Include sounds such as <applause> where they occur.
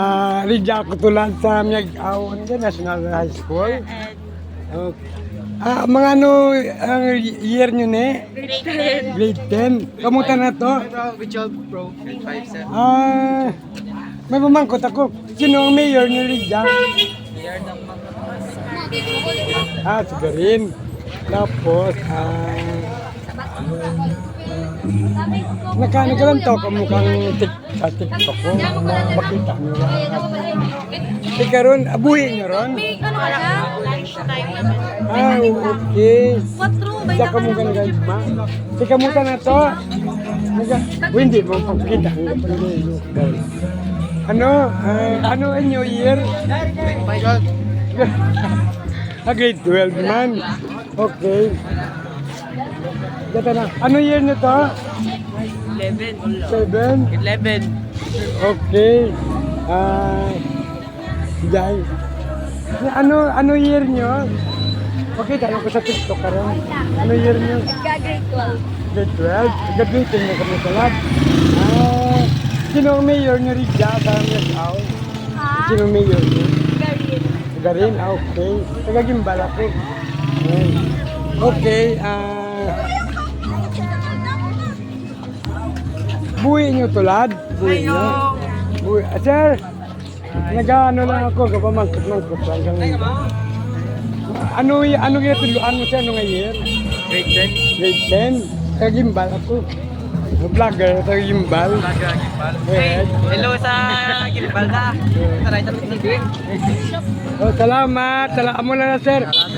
Ah, Ridya ako tulad sa Miyag Awon din, National High School. Okay. Ah, mga ano, ang year nyo ne? grade 10. Grade 10. Kamusta na to? Good job, bro. 5 7. Ah, may pamangkot ako. Sino ang mayor ni Ridya? Year ng mga Ah, si Garin. Tapos, ah, Nakaano ka lang to, kamukhang tik, sa TikTok ko. Ma- Makita nyo lang. Abuhi nyo ron? Ano ka na? Lunch time naman. Ah, okay. 4, bay Siya na ka kamukhang na. nagagma. Si kamuta na to. Hindi mo pagkita. Ano? Ah, ano ang New Year? <laughs> ah, grade 12 man. Okay. Gata na. Ano year nyo to? 11. 7? 11. Okay. Ah, Jai. Ano ano year nyo? Okay, tanong ko sa TikTok ka rin. Ano year nyo? Grade 12. Grade 12? Graduating na kami sa lab. Ah, sino ang mayor nyo rin dyan sa Mias Aw? Ha? Sino ang mayor nyo? Garin. Garin? Ah, okay. Tagagimbal ako. Ayan. Okay, ah... buwi nyo tulad? Buwi nyo? Buwi. Ah, sir, nag-ano lang ako, kapamangkot-mangkot lang kami. Ano, ano ginatuluan mo siya, ano nga year? Grade 10. Grade 10. Tagagimbal ako. Vlogger, tagagimbal. Yes. Hello sa Gilbalda. Sa Right of TV. Oh, salamat. Salamat mo na na, sir.